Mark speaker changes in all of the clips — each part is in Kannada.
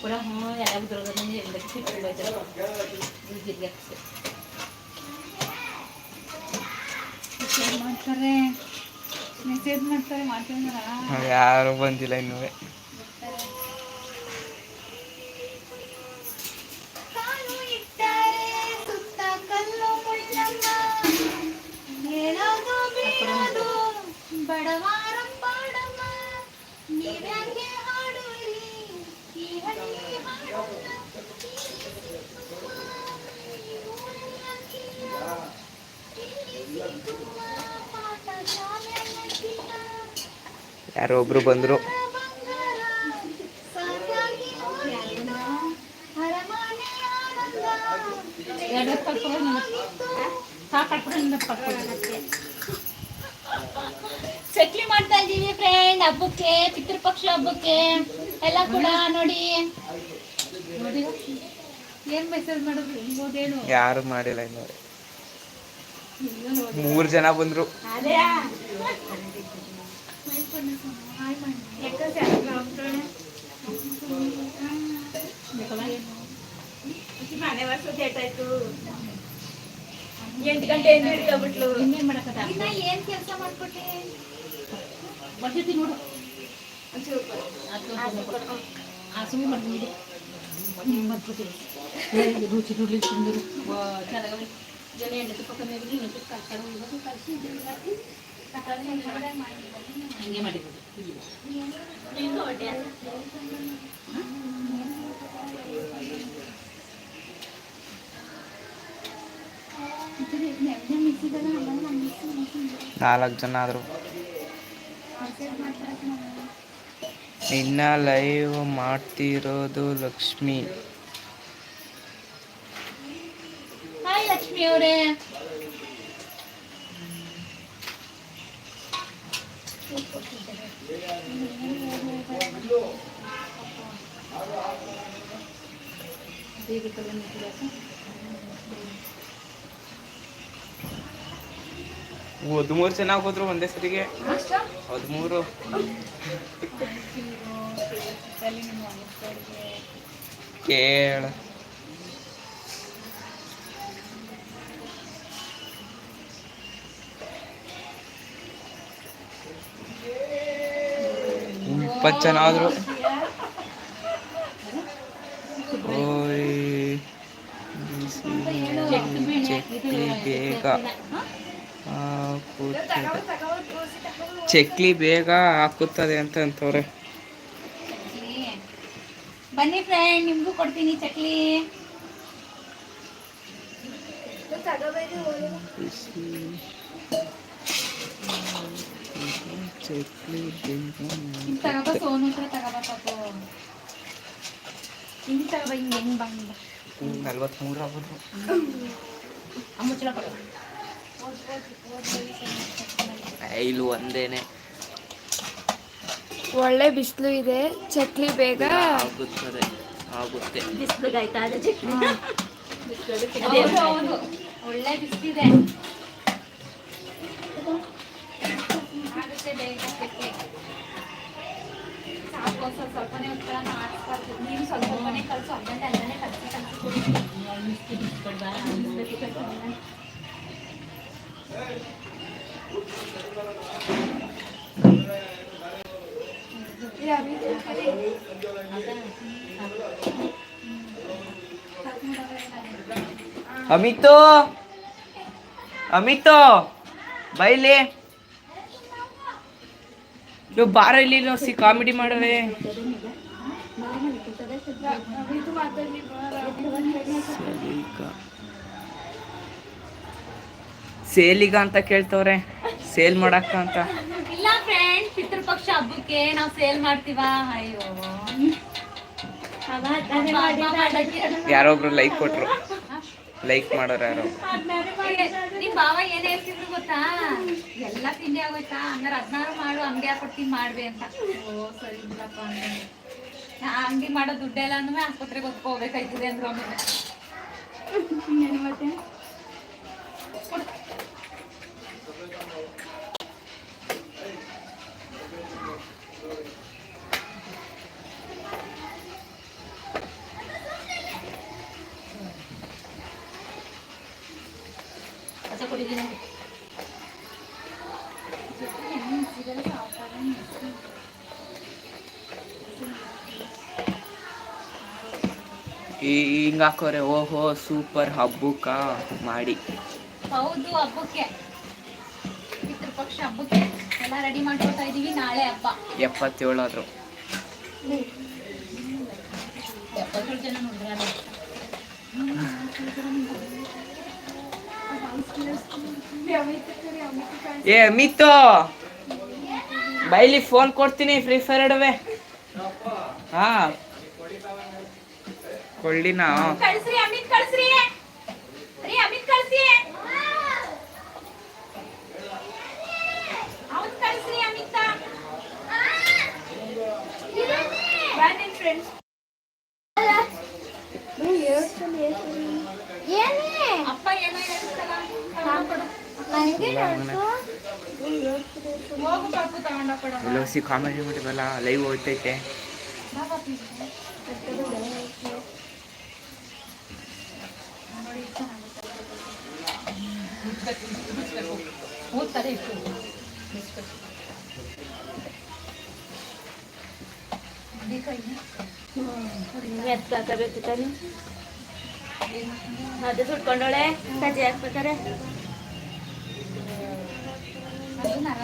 Speaker 1: ಪುರ ಹ್ಞೂ ಎಲ್ಲ ಉದ್ರೋಗದಲ್ಲಿ ಎಲ್ಲಕ್ಕೆ ಸಿಟ್ಟು
Speaker 2: ಮಾಡ್ತಾರೆ ಮೆಸೇಜ್ ಮಾಡ್ತಾರೆ ಮಾಡ್ತಾರೆ
Speaker 3: ಯಾರು ಬಂದಿಲ್ಲ ಇನ್ನೂ.
Speaker 2: ಕಾಲು
Speaker 3: ಯಾರೋ ಒಬ್ರು ಬಂದ್ರು.
Speaker 2: ಚಕ್ಲಿ ಮಾಡ್ತಾ ಇದೀವಿ ಫ್ರೆಂಡ್ ಹಬ್ಬಕ್ಕೆ ಪಿತೃಪಕ್ಷ ಹಬ್ಬಕ್ಕೆ. ಎಲ್ಲ ಕೂಡ ನೋಡಿ. ಏನ್ ಮೆಸೇಜ್ ಮಾಡೋದು ಹಿಂಗೋದೇನು
Speaker 3: ಯಾರು ಮಾಡಿಲ್ಲ ಇನ್ನು. ಮೂರು ಜನ ಬಂದ್ರು.
Speaker 2: ಎಂಟು ಗಂಟೆ ಹಿಡ್ಕೊಬಿಟ್ಲು ಇನ್ನೇನ್ ಮಾಡಕತ್ತ ಇನ್ನ ಏನ್ ಕೆಲಸ ಮಾಡ್ಕೊಟ್ಟೆ
Speaker 1: ಬರ್ತೈತಿ ನೋಡು ಆ ಸುಮ್ಮನೆ ಮಾಡ್ತೀನಿ ರುಚಿ ರುಡ್ಲಿ ತಿಂದರು ಚೆನ್ನಾಗಿ ಜನ ಎಣ್ಣೆ ತುಪ್ಪ ಕಮ್ಮಿ ಆಗಿದೆ ಎಣ್ಣೆ ತುಪ್ಪ ಕಳ್ಕೊಂಡು ಹೋಗೋದು ಕಳಿಸಿ ಹಂಗೆ ಮಾಡಿರೋದು
Speaker 3: ನಾಲ್ಕು ಜನ ಆದರು. ಇನ್ನ ಲೈವ್ ಮಾಡ್ತಿರೋದು ಲಕ್ಷ್ಮಿ.
Speaker 2: ಹಾಯ್ ಲಕ್ಷ್ಮಿ ಅವರೇ.
Speaker 3: ಹದಿಮೂರು ಚೆನ್ನಾಗಿ ಹೋದ್ರು ಒಂದೇ ಸರಿಗೆ ಹದಿಮೂರು. ಕೇಳ. ಇಪ್ಪತ್ತು ಜನ ಆದ್ರು ಓಯ್ ಬಿಸಿ ಚಕ್ಲಿ ಬೇಗ ಚಕ್ಲಿ ಬೇಗ ಹಾಕುತ್ತದೆ ಅಂತ ಅಂತವ್ರೆ.
Speaker 2: ಬನ್ನಿ ಫ್ರೆಂಡ್ ನಿಮ್ಗೂ ಕೊಡ್ತೀನಿ ಚಕ್ಲಿ.
Speaker 3: ಬಿಸಿ
Speaker 2: ಹಿಂಗ್ ತಗೋಬ ಸೋನು ಹತ್ರ ತಗೋಬ ಪಾಪು ಹಿಂಗ್ ತಗೋಬ ಹಿಂಗ್ ಹೆಂಗ್ ಬಂದ
Speaker 3: ನಲ್ವತ್ಮೂರು ಆಗ್ಬೋದು
Speaker 1: ಅಮ್ಮುಚ್ಚಲ ಕೊಡು
Speaker 3: ಇಲ್ಲಿ ಒಂದೇನೆ
Speaker 4: ಒಳ್ಳೆ ಬಿಸಿಲು ಇದೆ. ಚಕ್ಲಿ ಬೇಗ
Speaker 3: ಆಗುತ್ತದೆ ಆಗುತ್ತೆ
Speaker 2: ಬಿಸಿಲು ಚಕ್ಲಿ ಒಳ್ಳೆ ಬಿಸಿಲಿದೆ ಆಗುತ್ತೆ ಬೇಗ ಚಕ್ಲಿ ಸಾಕು ಒಂದ್ ಸ್ವಲ್ಪ ಉತ್ತರ ಮಾಡಿಸ್ಬಾರ್ದು ನೀನು ಸ್ವಲ್ಪ
Speaker 3: ಬಾರ ಇಲ್ಲಿ ಕಾಮಿಡಿ ಮಾಡವೆ ಸೇಲಿಗ ಅಂತ ಕೇಳ್ತವ್ರೆ. ಸೇಲ್ ಮಾಡಕ್ಕ ಅಂತ.
Speaker 2: ಇಲ್ಲ ಫ್ರೆಂಡ್ ಪಿತೃಪಕ್ಷ ಹಬ್ಬಕ್ಕೆ ನಾವು ಸೇಲ್ ಮಾಡ್ತೀವಾ? ಅಯ್ಯೋ.
Speaker 3: ಯಾರೊಬ್ರು ಲೈಕ್ ಕೊಟ್ರು. ಲೈಕ್ ಮಾಡೋರು ಯಾರು
Speaker 2: ನಿಮ್ ಭಾವ ಏನ್ ಹೇಳ್ತಿದ್ರು ಗೊತ್ತಾ? ಎಲ್ಲ ತಿಂಡಿ ಆಗೋಯ್ತಾ? ಹಂಗಾರ ಹದ್ನಾರು ಮಾಡು ಅಂಗಡಿ ಹಾಕೊಡ್ತೀನಿ ಮಾಡ್ವೆ ಅಂತ. ಓ ಸರಿ ಬಿಡಪ್ಪ ಅಂದ್ರೆ ನಾ ಅಂಗಡಿ ಮಾಡೋ ದುಡ್ಡೆಲ್ಲ ಅಂದ್ರೆ ಆಸ್ಪತ್ರೆಗೆ ಹೋಗ್ಬೇಕಾಯ್ತದೆ ಅಂದ್ರು ಆಮೇಲೆ.
Speaker 3: ಹಿಂಗೆ ಹಾಕೋರೆ ಓಹೋ ಸೂಪರ್ ಹಬ್ಬಕ್ಕ ಮಾಡಿ.
Speaker 2: ಹೌದು ಹಬ್ಬಕ್ಕೆ. ಪಿತೃಪಕ್ಷ ಹಬ್ಬಕ್ಕೆ ಎಲ್ಲ ರೆಡಿ ಮಾಡ್ಕೊತಾ ಇದೀವಿ ನಾಳೆ ಹಬ್ಬ.
Speaker 3: ಎಪ್ಪತ್ತೇಳು
Speaker 1: ಜನ
Speaker 3: ಏ ಮಿತ್ತು ಬೈಲಿ ಫೋನ್ ಕೊಡ್ತೀನಿ ಫ್ರೀ ಫೈರ್ ಹಾ. ಕೊಳ್ಳಿನ.
Speaker 2: ಕಳ್ಸ್ರಿ ಅಮಿತ್ ಲೈವ್ ರೀ ಅಮಿತ್ ಕಳ್ಸಿ ಅವನ್ ಕಳ್ಸ್ರಿ ಅಮಿತ ಬಾ ನಿನ್ ಫ್ರೆಂಡ್ಸ್ ಅಪ್ಪ ಏನೋ ಹೇಳ್ತಾರ ತಗೊಂಡ್ಕೊಡು. ಹೋಗು ಪಾಪು ತಗೊಂಡೋಗ್ಕೊಡು.
Speaker 3: ಲೋಸಿ ಕಾಮಿಡಿ ಮಾಡಿವಲ್ಲ ಲೈವ್ ಹೋಗ್ತೈತೆ
Speaker 2: ಬಾ ಪಾಪಿ.
Speaker 1: ಓದ್ತಾರೆ ಇಟ್ಟು
Speaker 4: ಅದೇ ಸುಟ್ಕೊಂಡೋಳೆ ಸಜ್ಜೆ ಹಾಕ್ಬೇಕಾರೆ
Speaker 2: ಅದು ನರ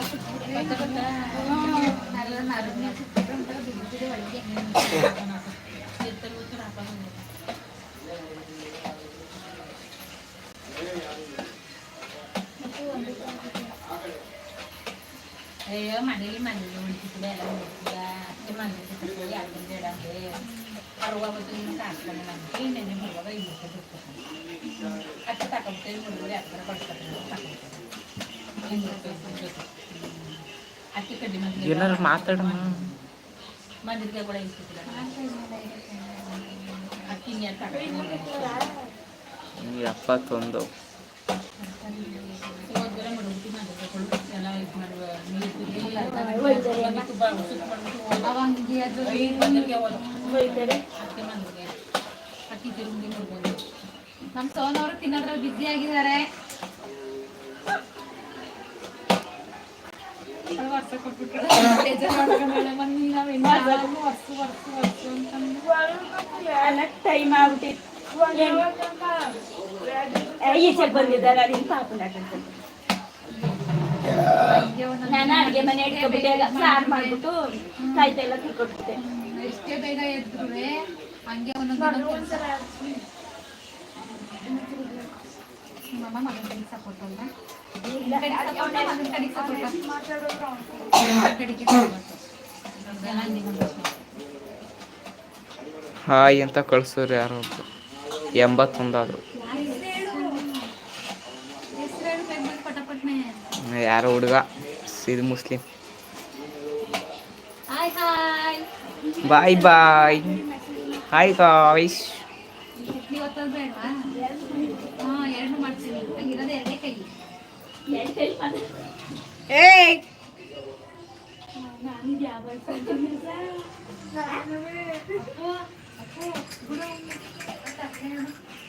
Speaker 1: ಅಯ್ಯೋ ಮನೇಲಿ ಮನೇಲಿ ಉಳಿಸಿದ್ರೆ ಎಲ್ಲ ಉಳಿಸಿದ ಅತ್ತೆ ಮನೇಲಿ ಎರಡು ದಿನ ಅಂದ್ರೆ ಅರವತ್ತು ದಿನ ಕಾಣ್ತಾನೆ ನನಗೆ ನೆನ್ನೆ ಬರುವಾಗ ಇಲ್ಲಿ ಅತ್ತೆ ತಗೊಂಡ್ತೇವೆ ಮುಳುಗಡೆ ಹತ್ತಿರ ಬಡ್ಕೊತಾರೆ ಅಕ್ಕಿ ಕಡ್ಡಿ ಕಡಿಮೆ
Speaker 3: ಏನಾರು ಮಾತಾಡಮ್ಮ
Speaker 1: ಮಂದಿಗೆ ಕೂಡ ಇರ್ತಿದ್ದಿಲ್ಲ ಅಕ್ಕಿ ನೀರು ತಗೊಂಡು
Speaker 3: ಎಪ್ಪತ್ತೊಂದು
Speaker 1: ಎಲ್ಲ ಇದು ಮಾಡುವ ನೀರು ಕುದಿ ಸೋನ್ ಅವರು
Speaker 2: ನಮ್ ತಿನ್ನೋದ್ರಲ್ಲಿ ಬ್ಯುಸಿ ಆಗಿದ್ದಾರೆ. ವರ್ಷ ಕೊಟ್ಬಿಟ್ರೆ ಬೇಜಾರ್ ಮಾಡ್ಕೊಂಡಾಳೆ. ಮಮ್ಮಿ ನಾವ್
Speaker 4: ನನ್ ಅಡುಗೆ ಮನೆ ಸಾರು ಮಾಡ್ಬಿಟ್ಟು ಎಲ್ಲ
Speaker 2: ಎಷ್ಟೇ ಬೇಗ ಎದ್ರು ಹಂಗೆ ಒಂದೊಂದು ಕೆಲಸ. ನಿಮ್ಮಮ್ಮ ಮಗನ ಕಡೆಗೆ ಸಪೋರ್ಟ್ ಅಲ್ವಾ ಮಗನ ಕಡೆಗೆ ಸಪೋರ್ಟ್ ಕಡೆಗೆ support.
Speaker 3: ಹಾಯ್ ಅಂತ ಕಳ್ಸೋರು ಯಾರು ಎಂಬತ್ತೊಂದಾದ್ರು
Speaker 2: ಹೆಸ್ರು ಹೇಳು ಬೇಗ ಬೇಗ ಪಟಪಟ್ನೆ
Speaker 3: ಯಾರೋ ಹುಡುಗ ಸಿದ್ Muslim
Speaker 2: hi hi bye bye hi guys idli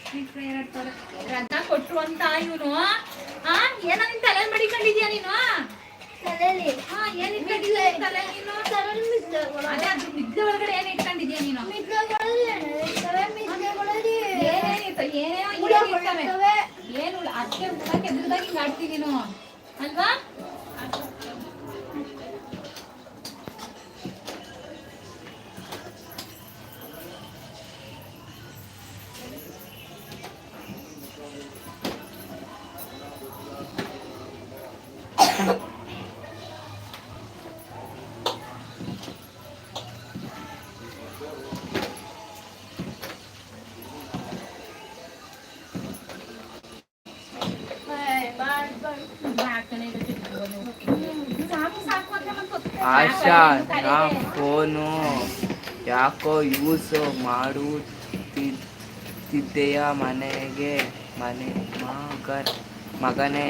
Speaker 3: ಏಯ್
Speaker 2: ರಜಾ ಕೊಟ್ರು ಅಂತ ಇವನು. ಹಾ ಏನೋ ನಿನ್ ತಲೆ ಮಡಿಕೊಂಡಿದ್ಯಾ ನೀನು? ಹಾ ಏನ್ ಇಟ್ಕೊಂಡಿದ್ಯಾ ನಿನ್ ತಲೆ ಅದೇ ಅದು ನಿದ್ದೆ ಒಳಗಡೆ ಏನ್ ಇಟ್ಕೊಂಡಿದ್ಯಾ ನೀನು? ಏನೇನಿತ್ತು ಏನೇನೋ ಏನು ಅದಕ್ಕೆ ಏನು ಅಷ್ಟೇ ಹಿಂಗ್ ಆಡ್ತೀನಿ ನೀನು. ಅಲ್ವಾ?
Speaker 3: ಆಶಾ ನಾ ಫೋನು ಯಾಕೋ ಯೂಸ್ ಮಾಡುತ್ತಿದ್ದೆಯ ಮನೆಗೆ? ಮನೆ ಮಗ ಮಗನೇ.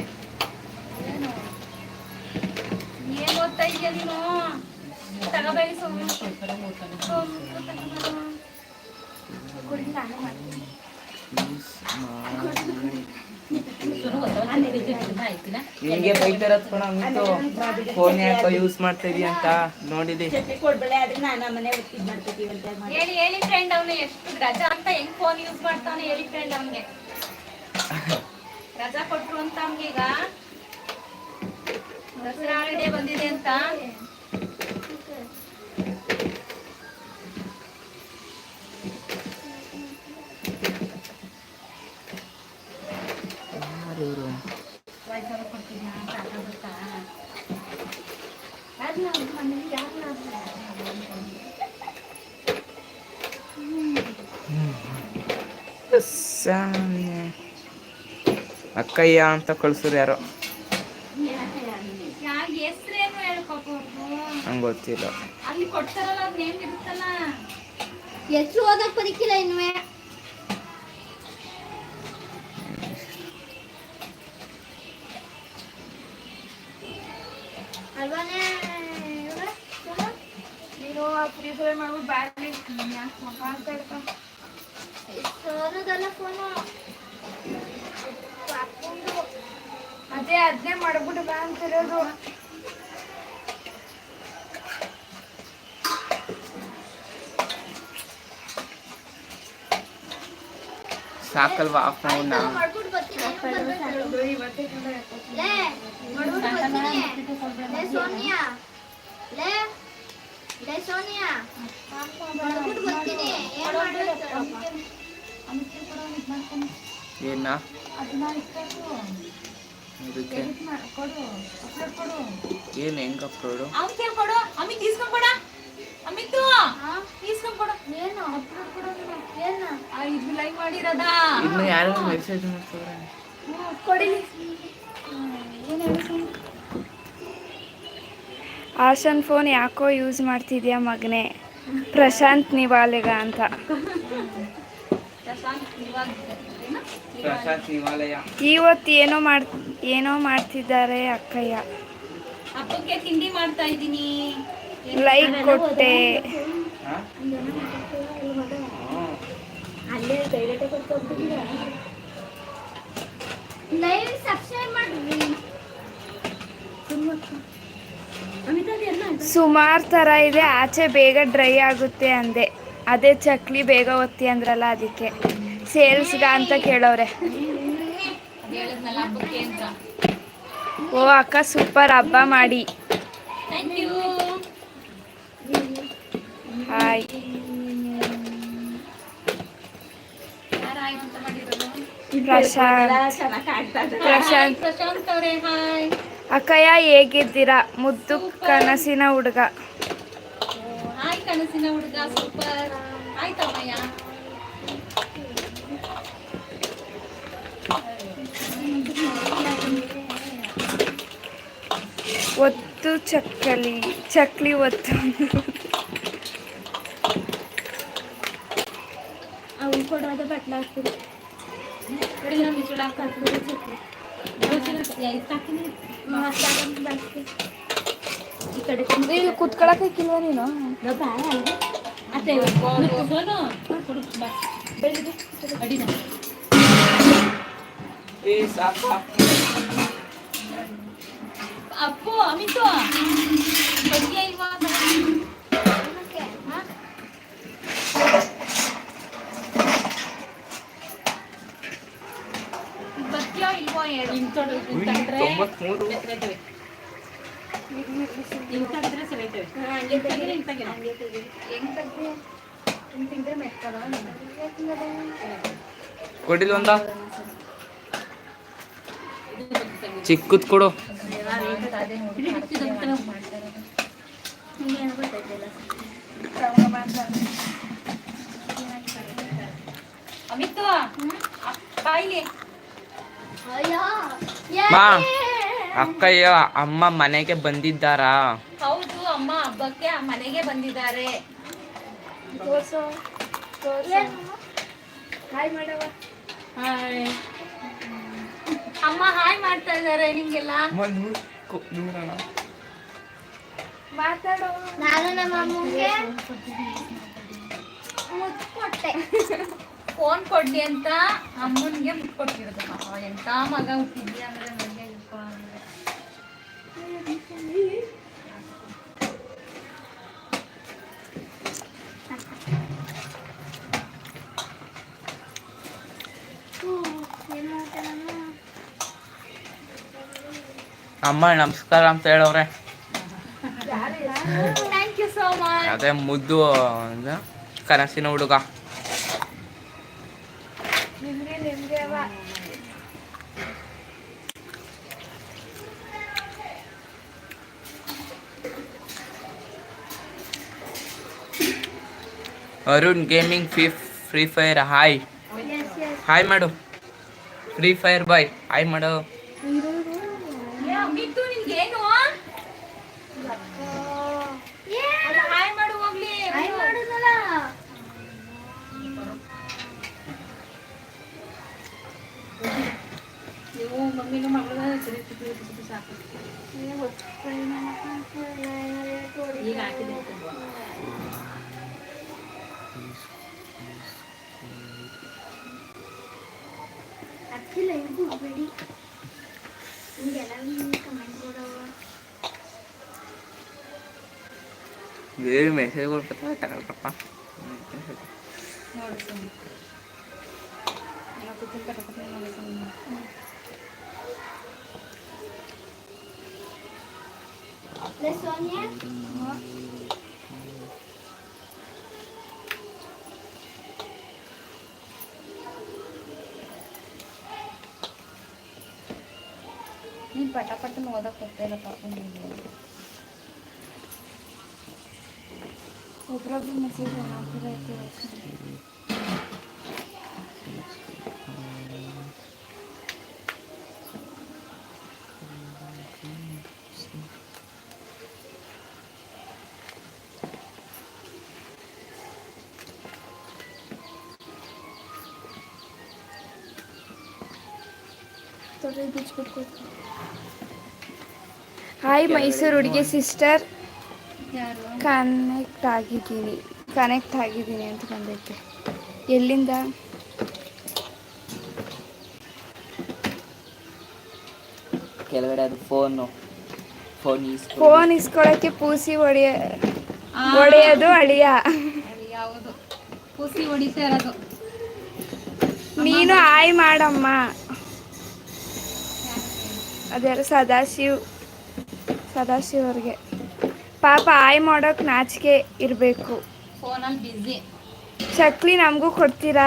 Speaker 3: ಯೂಸ್ ಮಾಡಿ. ನಿಮಗೆ ಬೈತಾರತ್ ಕಣ ಫೋನ್ ಯಾಕೋ ಯೂಸ್ ಮಾಡ್ತಾ ಇದೀಯ ಅಂತ ನೋಡಿದಿ.
Speaker 4: ಆದ್ರೆ ನಾನು ಮನೆ ಮಾಡ್ತಿದ್ದೀವಿ ಅಂತ ಮಾಡಿ
Speaker 2: ಹೇಳಿ ಹೇಳಿ ಫ್ರೆಂಡ್ ಅವನು ಎಷ್ಟು ರಜಾ ಅಂತ ಹೆಂಗ್ ಫೋನ್ ಯೂಸ್ ಮಾಡ್ತಾನೆ ಹೇಳಿ ಫ್ರೆಂಡ್ ಅವನ್ಗೆ. ರಜಾ ಕೊಟ್ರು ಅಂತ ಅವ್ನಿಗೆ ಈಗ. ದಸರಾ ಹಾಲಿಡೇ ಬಂದಿದೆ ಅಂತ.
Speaker 3: ಅಕ್ಕಯ್ಯ ಅಂತ ಕಳ್ಸೋರು ಯಾರೋ. ನಂಗೆ ಗೊತ್ತಿಲ್ಲ.
Speaker 5: ಹೆಸರು ಓದಕ್ ಬರೀಕಿಲ್ಲ ಇನ್ವೆ ಅಲ್ವಾನೇ ಇವ್ರೆ? ಸುಮಾ?
Speaker 2: ನೀನು ಫ್ರೀ ಫೈರ್ ಮಾಡ್ಬಿಟ್ಟು ಬ್ಯಾಟ್ರಿ ಯಾಕೆ ಮಗ ಅಂತ ಇರ್ತಾವ
Speaker 5: ಸೋರದಲ್ಲ ಫೋನು ಅಪ್ಪಂದು
Speaker 2: ಅದೇ ಅದನ್ನೇ ಮಾಡ್ಬಿಟ್ಟು ಬಾ ಅಂತಿರೋದು
Speaker 3: ಸಾಕಲ್ವಾ ಆ ಫೋನ್
Speaker 5: ಆಯ್ತು, ಮಾಡ್ಬಿಟ್ಟು ಬರ್ತೀನಿ ಏನ್
Speaker 3: ಹೆಂಗ್ ಅಪ್ಲೋಡು? ಇದನ್ನ ಯಾರು ಮೆಸೇಜ್ ಮಾಡ್ತಾರೆ
Speaker 6: ಆಶನ್ ಫೋನ್ ಯಾಕೋ ಯೂಸ್ ಮಾಡ್ತಿದ್ಯಾ ಮಗನೇ? ಪ್ರಶಾಂತ್ ನಿವಾಲೆಗ ಅಂತ.
Speaker 2: ಪ್ರಶಾಂತ್
Speaker 3: ಹಿಮಾಲಯ
Speaker 6: ಇವತ್ತು ಏನೋ ಮಾಡ್ ಏನೋ ಮಾಡ್ತಿದ್ದಾರೆ ಅಕ್ಕಯ್ಯ.
Speaker 2: ಹಬ್ಬಕ್ಕೆ ತಿಂಡಿ ಮಾಡ್ತಾ ಇದ್ದೀನಿ.
Speaker 6: ಲೈಕ್ ಕೊಟ್ಟೆ.
Speaker 5: ಲೈವ್ ಸಬ್ಸ್ಕ್ರೈಬ್ ಮಾಡ್ರಿ
Speaker 6: ಸುಮಾರು ಥರ ಇದೆ. ಆಚೆ ಬೇಗ ಡ್ರೈ ಆಗುತ್ತೆ ಅಂದೆ. ಅದೇ ಚಕ್ಲಿ ಬೇಗ ಒತ್ತಿ ಅಂದ್ರಲ್ಲ ಅದಕ್ಕೆ. ಸೇಲ್ಸ್ಗ ಅಂತ
Speaker 2: ಅಂತ
Speaker 6: ಓ, ಅಕ್ಕ ಸೂಪರ್ ಹಬ್ಬ ಮಾಡಿ. ಹಾಯ್ ಪ್ರಶಾಂತ್. ಪ್ರಶಾಂತ್. ಅಕ್ಕಯ್ಯ ಹೇಗಿದ್ದೀರಾ? ಮುದ್ದು ಕನಸಿನ ಹುಡುಗ.
Speaker 2: ಕನಸಿನ ಹುಡುಗ ಸೂಪರ್ ಆಯ್ತಮ್ಮಯ್ಯ.
Speaker 6: ಒತ್ತು ಚಕ್ಕಲಿ ಚಕ್ಲಿ ಒತ್ತು
Speaker 5: ಅವ್ನು ಕೊಡೋದು ಬಟ್ಲ ಹಾಕ್ತೀನಿ
Speaker 1: ಕಡೆ ನಾನು ಬಿಸಿಲು ಹಾಕ್ತೀನಿ ಹಾಕ್ತೀನಿ
Speaker 5: ಈ ಕಡೆ
Speaker 6: ಇಲ್ಲಿ ಕುತ್ಕೊಳಕ್ಕಿಲ್ವ ನೀನು
Speaker 5: ಅತ್ತೆ
Speaker 1: ಸೋನು ಕೊಡು ಬಾ ಅಡಿನ
Speaker 3: ಏ ಸಾಕ
Speaker 2: ಅಪ್ಪು ಅಮಿತು ಬಗ್ಗೆಯ ಇಲ್ವಾ ಬಗ್ಗೆಯೋ ಇಲ್ವೋ ಹೇಳು
Speaker 3: ತೊಂಬತ್ಮೂರು.
Speaker 1: ಸೆಳೆತವೆ ಹಿಂಗ್ ತಗೊಂಡ್ರೆ ಸೆಳೆತವೆ ಹಿಂಗ್ ತೆಗೀರಿ, ಹೆಂಗ್
Speaker 2: ತೆಗ್ದೆ? ಹಿಂಗ್ ತಿಂದ್ರೆ ಮೆತ್ತಗ?
Speaker 3: ಕೊಡಿಲ್ ಒಂದ ಚಿಕ್ಕದ್ ಕೊಡು
Speaker 2: ಅಮಿತು ಬಾಯಿಲಿ
Speaker 5: ಅಯ್ಯೋ
Speaker 3: ಮಾ ಅಕ್ಕಯ್ಯ ಅಮ್ಮ ಮನೆಗೆ ಬಂದಿದ್ದಾರಾ?
Speaker 2: ಹೌದು ಅಮ್ಮ ಹಬ್ಬಕ್ಕೆ ಆ ಮನೆಗೆ ಬಂದಿದ್ದಾರೆ.
Speaker 6: ತೋರ್ಸು ತೋರ್ಸು. ಹಾಯ್ ಮಾಡವ
Speaker 2: ಅಮ್ಮ ಹಾಯ್ ಮಾಡ್ತಾ ಇದ್ದಾರೆ
Speaker 3: ನೋಡೋಣ
Speaker 6: ಮಾತಾಡೋ.
Speaker 5: ನಾನು ನಮ್ಮ ಅಮ್ಮಗೆ ಮುತ್ತು ಕೊಟ್ಟೆ.
Speaker 2: ಫೋನ್ ಕೊಡ್ಲಿ ಅಂತ? ಅಮ್ಮನ್ಗೆ ಮುಟ್ಕೊಟ್ಟಿರೋದು ಪಾಪ. ಎಂತ ಮಗ ಹುಟ್ಟಿದ್ಯಾ ಅಂದ್ರೆ ನನಗೆ ಇಟ್ಕೊ ಅಂದ್ರೆ.
Speaker 5: ಏನ್ ಮಾಡ್ತಾನಮ್ಮ
Speaker 3: ಅಮ್ಮ ನಮಸ್ಕಾರ ಅಂತ ಹೇಳವ್ರೆ. ಅದೇ ಮುದ್ದು ಕನಸಿನ ಹುಡುಗ. Arun gaming free free fire hi hi ಮಾಡು. ಫ್ರೀ ಫೈರ್ ಬಾಯ್ ಹಾಯ್ ಮಾಡು. ಬೇರೆ ಮೆಸೇಜ್ಗಳು ಬರ್ತಾವೆ ತಗೊಳ್ರಪ್ಪ
Speaker 1: ನೋಡಿ ಸುಮ್ಮನೆ ನಾವು ಕೂತ್ಕೊಂಡು ಕಟ್ಕೊಂಡು ನೋಡಿ ಸುಮ್ಮನೆ
Speaker 5: ಸೋನಿಯಾ
Speaker 1: ನೀನು ಪಟ ಪಟ ಓದಕ್ಕೆ ಹೋಗ್ತಾಯಿಲ್ಲ ಪಾಪ ನೀನು
Speaker 6: ಒಬ್ರೊಬ್ರು ಮೆಸೇಜ್ ಹಾಕಿರೈತೆ ಹಾಯ್ ಮೈಸೂರು ಹುಡುಗಿ ಸಿಸ್ಟರ್
Speaker 1: ಯಾರು
Speaker 6: ಕನೆಕ್ಟ್ ಆಗಿದ್ದೀನಿ. ಕನೆಕ್ಟ್ ಆಗಿದ್ದೀನಿ ಅಂತ ಬಂದೈತೆ. ಎಲ್ಲಿಂದ?
Speaker 3: ಕೆಳಗಡೆ ಅದು ಫೋನು ಫೋನ್
Speaker 6: ಫೋನ್ ಇಸ್ಕೊಳಕ್ಕೆ ಪೂಸಿ ಹೊಡೆಯ ಹೊಡೆಯೋದು ಅಳಿಯ.
Speaker 1: ಯಾವುದು ಕೂಸಿ ಹೊಡಿತಾ ಇರೋದು.
Speaker 6: ನೀನು ಆಯ್ ಮಾಡಮ್ಮ. ಅದೆಲ್ಲ ಸದಾಶಿವ್ ಸದಾಶಿವ್ ಅವ್ರಿಗೆ. ಪಾಪ ಆಯ್ ಮಾಡೋಕೆ ನಾಚಿಕೆ ಇರಬೇಕು.
Speaker 1: ಫೋನಲ್ಲಿ ಬಿಸಿ.
Speaker 6: ಚಕ್ಲಿ ನಮಗೂ ಕೊಡ್ತೀರಾ?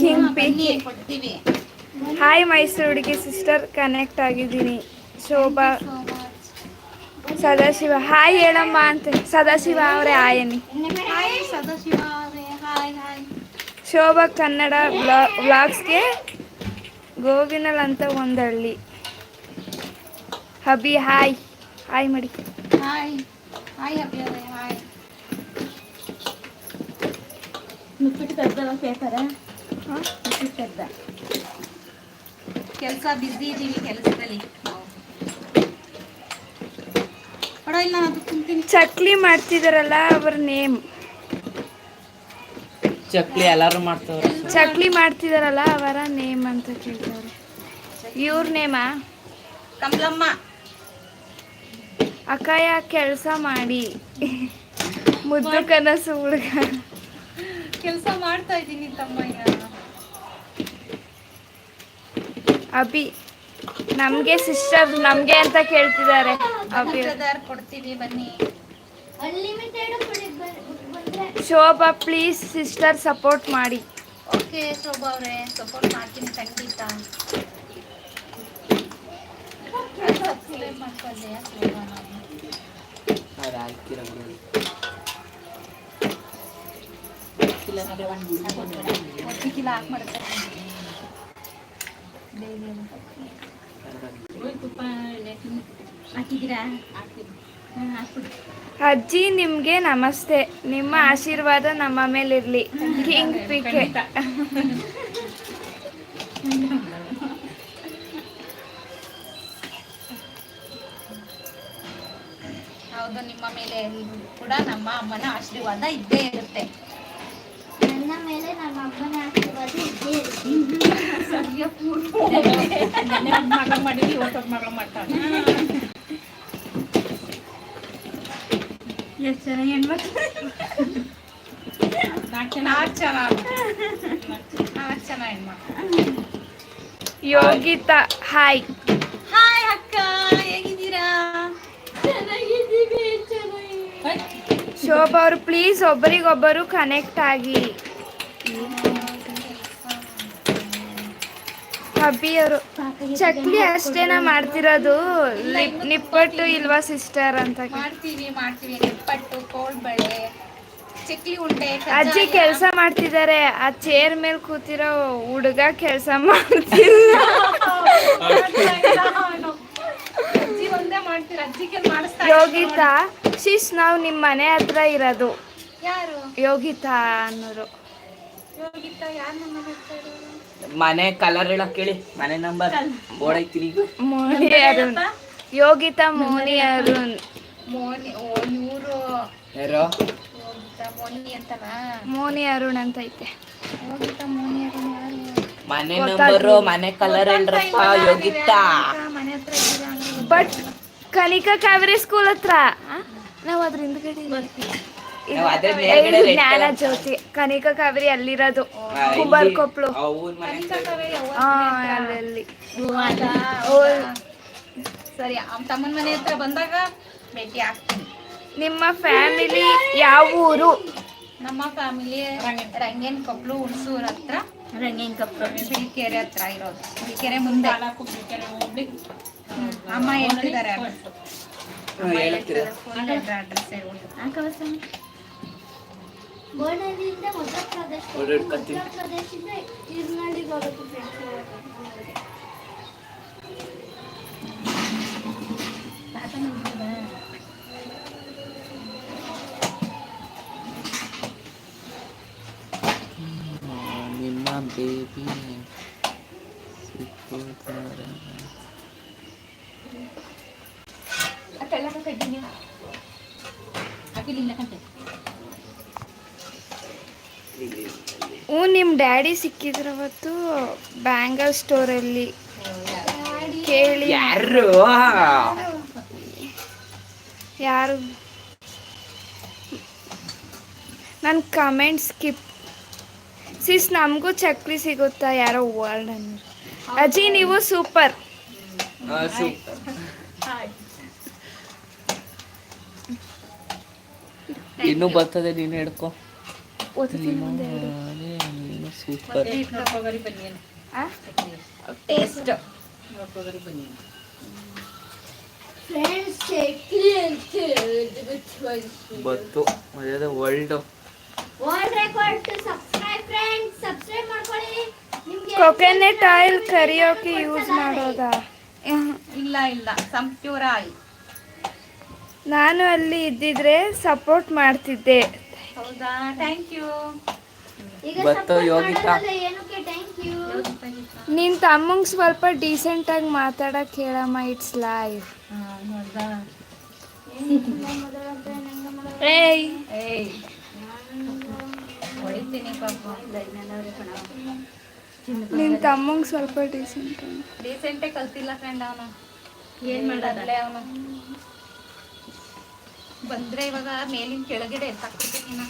Speaker 6: ಕಿಂಗ್ ಪಿಂಕಿ
Speaker 1: ಕೊಡ್ತೀವಿ.
Speaker 6: ಹಾಯ್ ಮೈಸೂರು ಹುಡುಗಿ ಸಿಸ್ಟರ್ ಕನೆಕ್ಟ್ ಆಗಿದ್ದೀನಿ. ಶೋಭಾ. ಸದಾಶಿವ. ಹಾಯ್ ಹೇಳಮ್ಮ ಅಂತ. ಸದಾಶಿವ ಅವರೇ ಆಯನಿ ಶೋಭಾ ಕನ್ನಡ ಬ್ಲಾಗ್ಸ್ಗೆ ಗೋವಿನಲ್ ಅಂತ ಒಂದಳ್ಳಿ. ಹಬಿ ಹಾಯ್. ಹಾಯ್ ಮಡಿ.
Speaker 1: ಹಾಯ್. ಹಾಯ್ ಅಭಿ ಅವರೇ ಹಾಯ್
Speaker 4: ನುಪ್ಪಿಟ್ಟು ತೆಗ್ದವ ಪೇಪರ
Speaker 1: ಬಿಟ್ಟು ತೆಗ್ದ. ಕೆಲಸ ಬಿಸಿ ಇದ್ದೀವಿ ಕೆಲಸದಲ್ಲಿ. ಕೊಡೋ ಇಲ್ಲ ನಾನು ಅದು ತಿಂತೀನಿ
Speaker 6: ಚಕ್ಲಿ ಮಾಡ್ತಿದಾರಲ್ಲ ಅವ್ರ ನೇಮ್.
Speaker 3: ಚಕ್ಲಿ ಎಲ್ಲಾರು ಮಾಡ್ತಾರ
Speaker 6: ಚಕ್ಲಿ ಮಾಡ್ತಿದಾರಲ್ಲ ಅವರ ನೇಮ್ ಅಂತ ಕೇಳ್ತಾರೆ. ಇವ್ರ ನೇಮಾ?
Speaker 1: ಕಮಲಮ್ಮ.
Speaker 6: ಅಕ್ಕಯ್ಯ ಕೆಲಸ ಮಾಡಿ. ಮುದ್ದು ಕನಸು ಹುಡುಗ.
Speaker 1: ಕೆಲಸ ಮಾಡ್ತಾ ಇದ್ದೀನಿ ತಮ್ಮಯ್ಯ.
Speaker 6: ಅಭಿ ನಮಗೆ ಸಿಸ್ಟರ್ ನಮಗೆ ಅಂತ ಕೇಳ್ತಿದ್ದಾರೆ. ಅಭಿ.
Speaker 1: ಬ್ರದರ್ ಕೊಡ್ತೀವಿ ಬನ್ನಿ.
Speaker 6: ಶೋಭಾ ಪ್ಲೀಸ್ ಸಿಸ್ಟರ್ ಸಪೋರ್ಟ್ ಮಾಡಿ.
Speaker 1: ಓಕೆ ಶೋಭಾ ಅವರೇ ಸಪೋರ್ಟ್ ಮಾಡ್ತೀನಿ ಖಂಡಿತ. ಸಬ್ಸ್ಕ್ರೈಬ್ ಮಾಡ್ಕೊಳ್ಳಿ ಶೋಭಾ ನಾನು
Speaker 3: ಅದು ಹಾಕಿರೋದು
Speaker 1: ಒತ್ತಿಕಿಲ್ಲ
Speaker 6: ಅಜ್ಜಿ ನಿಮ್ಗೆ ನಮಸ್ತೆ. ನಿಮ್ಮ ಆಶೀರ್ವಾದ ನಮ್ಮ ಮೇಲಿರ್ಲಿ. King PK.
Speaker 2: ಹೌದು ನಿಮ್ಮ ಮೇಲೆ ಕೂಡ ನಮ್ಮ ಅಮ್ಮನ ಆಶೀರ್ವಾದ ಇದ್ದೇ ಇರುತ್ತೆ.
Speaker 5: ನನ್ನ ಮೇಲೆ ನಮ್ಮ ಅಮ್ಮನ ಆಶೀರ್ವಾದ ಇದ್ದೇ ಇರುತ್ತೆ.
Speaker 4: ಎಷ್ಟು ಜನ ಹೆಣ್ಮಕ್ಳು?
Speaker 1: ನಾಲ್ಕು ಜನ.
Speaker 2: ನಾಲ್ಕು ಜನ. ನಾಲ್ಕು ಜನ ಹೆಣ್ಮಕ್ಳು.
Speaker 6: ಯೋಗಿತಾ ಹಾಯ್.
Speaker 2: ಹಾಯ್ ಅಕ್ಕ
Speaker 5: ಚೆನ್ನಾಗಿ
Speaker 6: ಶೋಭಾ ಅವರು ಪ್ಲೀಸ್ ಒಬ್ಬರಿಗೊಬ್ಬರು ಕನೆಕ್ಟ್ ಆಗಿ. ಅಬ್ಬಿಯವರು ಚಕ್ಲಿ ಅಷ್ಟೇನ ಮಾಡ್ತಿರೋದು? ನಿಪ್ಪಟ್ಟು ಇಲ್ವಾ ಸಿಸ್ಟರ್ ಅಂತ
Speaker 2: ಮಾಡ್ತೀವಿ ಮಾಡ್ತೀವಿ. ನಿಪ್ಪಟ್ಟು ಕೋಳ್ಬಳೆ ಚಕ್ಲಿ ಉಂಡೆ
Speaker 6: ಅಜ್ಜಿ ಕೆಲಸ ಮಾಡ್ತಿದ್ದಾರೆ. ಆ ಚೇರ್ ಮೇಲೆ ಕೂತಿರೋ ಹುಡುಗ ಕೆಲಸ ಮಾಡ್ತಿಲ್ಲ
Speaker 2: ಅಜ್ಜಿ ಒಂದೇ ಮಾಡ್ತೀರ ಅಜ್ಜಿಗೆ ಮಾಡಿಸ್ತಾ
Speaker 6: ಯೋಗಿತಾ ಶಿಶ್ ನಾವು ನಿಮ್ಮ ಮನೆ ಹತ್ರ ಇರೋದು.
Speaker 2: ಯಾರು?
Speaker 6: ಯೋಗಿತಾ ಅನ್ನೋರು.
Speaker 3: ಮನೆ ಕಲರ್ ಹೇಳಕ್ ಕೇಳಿ. ಮನೆ ನಂಬರ್ ಓಡೈತಿ ಈಗ.
Speaker 6: ಮೋನಿ ಅರುಣ್. ಯೋಗಿತಾ ಮೋನಿ ಅರುಣ್.
Speaker 2: ಮೋನಿ ಓ ಇವರು
Speaker 3: ಯಾರೋ?
Speaker 2: ಯೋಗಿತಾ ಮೋನಿ ಅಂತನಾ?
Speaker 6: ಮೋನಿ ಅರುಣ್ ಅಂತ ಐತೆ.
Speaker 2: ಯೋಗಿತಾ ಮೋನಿ
Speaker 3: ನಂಬರ್ ಮನೆ ಕಲರ್ ಹೇಳ್ರಪ್ಪ ಯೋಗಿತಾ.
Speaker 2: ಮನೆ ಹತ್ರ ಇದ್ದೀರಾ
Speaker 6: ಬಟ್ ಕನಿಕಾ ಕಾವೇರಿ ಸ್ಕೂಲ್ ಹತ್ರ. ನಾವು ಅದ್ರ ಹಿಂದ್ಗಡೆ ಜ್ಞಾನ. ಜ್ಯೋತಿ. ಕನಿಕಾ ಕಾವೇರಿ ಅಲ್ಲಿರೋದು. ಕುಂಬಾರ್ ಹಾ ಅಲ್ಲಿ
Speaker 2: ಸರಿ ತಮ್ಮನ ಮನೆ ಹತ್ರ ಬಂದಾಗ ಭೇಟಿ ಆಗ್ತೀನಿ.
Speaker 6: ನಿಮ್ಮ ಫ್ಯಾಮಿಲಿ ಯಾವ ಊರು?
Speaker 2: ನಮ್ಮ ಫ್ಯಾಮಿಲಿ ರಂಗೇನ್ ಕೊಪ್ಪಳು ಹುಣಸೂರ್ ಹತ್ರ.
Speaker 4: ರಂಗೇನ್ ಕೊಪ್ಪಳು
Speaker 2: ಬಿಳಿಕೆರೆ ಹತ್ರ ಇರೋದು. ಬಿಳಿಕೆರೆ ಮುಂದೆ.
Speaker 1: ನಾಲ್ಕು ಬಿಡ್ತಾರೆ ಹೋಗ್ಲಿ
Speaker 2: ಅಮ್ಮ ಹೇಳ್ತಿದ್ದಾರೆ
Speaker 3: ಹ್ಮ್, ಹೇಳ್ತೀರ
Speaker 2: ಅಡ್ರೆಸ್ ಹೇಳ್ಬಿಟ್ಟು
Speaker 5: ಗೋಡಲಿಂದ ಮಧ್ಯ ಪ್ರದೇಶ
Speaker 3: ಓಡಾಡ್ಕತ್ತೀನಿ.
Speaker 5: ಮಧ್ಯ ಪ್ರದೇಶದಿಂದ ಇರ್ನಳ್ಳಿಗೆ ಹೋಗ್ಬೇಕು ಫ್ರೆಂಡ್ಸ್
Speaker 3: ನಿಮ್ಮ ಬೇಬಿ
Speaker 1: ಹಾಕಿಲ್ಲ ಕಂತೆ
Speaker 6: ಹ್ಞೂ ನಿಮ್ಮ ಡ್ಯಾಡಿ ಸಿಕ್ಕಿದ್ರು ಅವತ್ತು ಬ್ಯಾಂಗಲ್ ಸ್ಟೋರಲ್ಲಿ. ಕೇಳಿ.
Speaker 3: ಯಾರು?
Speaker 6: ಯಾರು? ನನ್ನ ಕಮೆಂಟ್ ಸ್ಕಿಪ್. ಸಿಸ್ ನಮಗೂ ಚಕ್ರಿ ಸಿಗುತ್ತಾ? ಯಾರೋ ವರ್ಲ್ಡ್ ಅಂದ್ರೆ ಅಜ್ಜಿ ನೀವು ಸೂಪರ್.
Speaker 3: ಸೂಪರ್. ಇನ್ನೂ ಬರ್ತದೆ ನೀನು ಹಿಡ್ಕೊ ಸೂಪರ್
Speaker 6: ಟೇಸ್ಟ್
Speaker 3: ಬತ್ತು ಅದೇ world
Speaker 5: world record subscribe friends subscribe ಮಾಡ್ಕೊಳ್ಳಿ. ನಿಮ್ಗೆ
Speaker 6: ಕೊಕೊನೆಟ್ ಆಯಿಲ್ ಕರಿಯೋಕೆ ಯೂಸ್ ಮಾಡೋದಾ?
Speaker 2: ಇಲ್ಲ ಇಲ್ಲ. Sunpure oil.
Speaker 6: ನಾನು ಅಲ್ಲಿ ಇದ್ದಿದ್ರೆ ಸಪೋರ್ಟ್ ಮಾಡ್ತಿದ್ದೆ.
Speaker 2: ಹೌದಾ? ಥ್ಯಾಂಕ್ ಯು
Speaker 5: ಈಗ
Speaker 3: ಆಗಿ
Speaker 5: support
Speaker 3: ಯೋಗಿತಾ.
Speaker 5: ಮಾಡೋದಲ್ಲ, ಏನಕ್ಕೆ? ಥ್ಯಾಂಕ್ ಯು
Speaker 6: ನಿನ್ನ ತಮ್ಮಂಗೆ ಸ್ವಲ್ಪ ಡೀಸೆಂಟಾಗಿ ಮಾತಾಡಕ್ಕೆ ಹೇಳಮ್ಮ ಇಟ್ಸ್ ಲೈಫ್ ಏಯ್
Speaker 2: ಏಯ್. ಹೊಡಿತೀನಿ ಪಾಪ.
Speaker 6: ನಿನ್ನ ತಮ್ಮಂಗೆ ಸ್ವಲ್ಪ ಡೀಸೆಂಟ್
Speaker 2: ಡೀಸೆಂಟೇ ಕಲ್ತಿಲ್ಲ ಫ್ರೆಂಡ್ ಅವನು.
Speaker 4: ಏನ್ ಮಾಡಲ್ಲ
Speaker 2: ಅವನು. ಬಂದ್ರೆ ಇವಾಗ ಮೇಲಿನ ಕೆಳಗಡೆ ಎತ್ತಾಕ್ಬಿಡ್ತೀನಿ ನಾ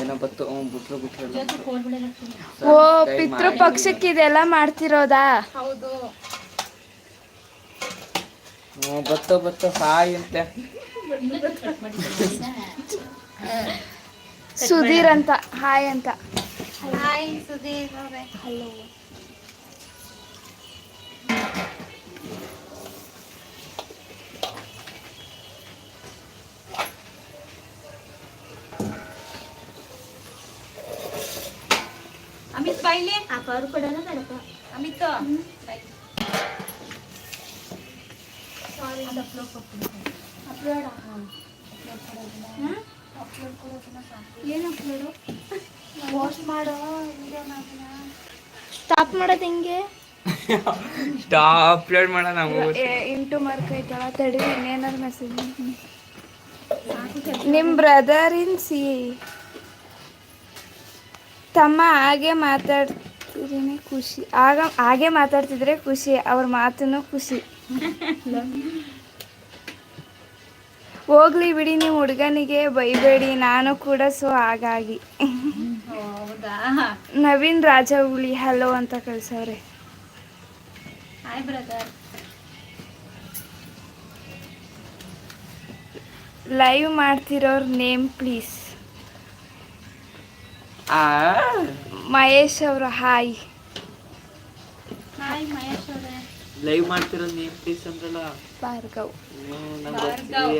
Speaker 3: ಏನೋ ಬತ್ತು ಬಿಟ್ರು
Speaker 6: ಓ ಪಿತೃ ಪಕ್ಷಕ್ಕೆ ಇದೆಲ್ಲ ಮಾಡ್ತಿರೋದಾ?
Speaker 2: ಹೌದು.
Speaker 3: ಬತ್ತೋ ಬತ್ತೋ ಹಾಯ್ ಅಂತೆ.
Speaker 6: ಸುಧೀರ್ ಅಂತ ಹಾಯ್ ಅಂತ.
Speaker 2: ಹಾಯ್ ಸುಧೀರ್ ಅವ್ರೆ. ಅಮಿತ್ ಬಾಯ್ಲಿ
Speaker 5: ಅಪ್ಪ ಅವ್ರು ಕೊಡೋಣ ಬೇಡಪ್ಪ
Speaker 2: ಅಮಿತ್ ಬಾಯ್.
Speaker 5: ಏನು ಅಪ್ಲೋಡು ವಾಶ್ ಮಾಡೋ ಸ್ಟಾಪ್ ಮಾಡೋದು ಹಿಂಗೆ?
Speaker 3: ಸ್ಟಾಪ್ ಅಪ್ಲೋಡ್ ಮಾಡೋಣ ನಾವು.
Speaker 6: ಇಂಟು ಮಾರ್ಕ್ ಐತಲ್ಲ ತಡಿ ಇನ್ನೇನಾರು ಮೆಸೇಜ್ ನಿಮ್ಮ ಬ್ರದರ್ ಇನ್ ಸಿ ತಮ್ಮ ಹಾಗೆ ಮಾತಾಡ್ತಿದ್ರೆ ಖುಷಿ. ಆಗ ಹಾಗೆ ಮಾತಾಡ್ತಿದ್ರೆ ಖುಷಿ ಅವ್ರ ಮಾತನ್ನು ಖುಷಿ. ಹೋಗ್ಲಿ ಬಿಡಿ ನೀವು ಹುಡುಗನಿಗೆ ಬೈಬೇಡಿ ನಾನು ಕೂಡ ಸೊ ಹಾಗಾಗಿ.
Speaker 2: ನವೀನ್
Speaker 6: ನವೀನ್ ರಾಜಹುಳಿ ಹಲೋ ಅಂತ ಕಳ್ಸವ್ರೆ. ಲೈವ್ ಮಾಡ್ತಿರೋರ್ ನೇಮ್ ಪ್ಲೀಸ್ ಮಹೇಶ್ ಅವರು ಹಾಯ್.
Speaker 5: ಹಾಯ್ ಮಹೇಶ್ ಅವರೇ.
Speaker 3: ಲೈವ್ ಮಾಡ್ತಿರೋ ನೇಮ್ ಪ್ಲೀಸ್ ಅಂದ್ರಲ್ಲ.
Speaker 6: ಭಾರ್ಗವ್.
Speaker 3: ನಂಗೆ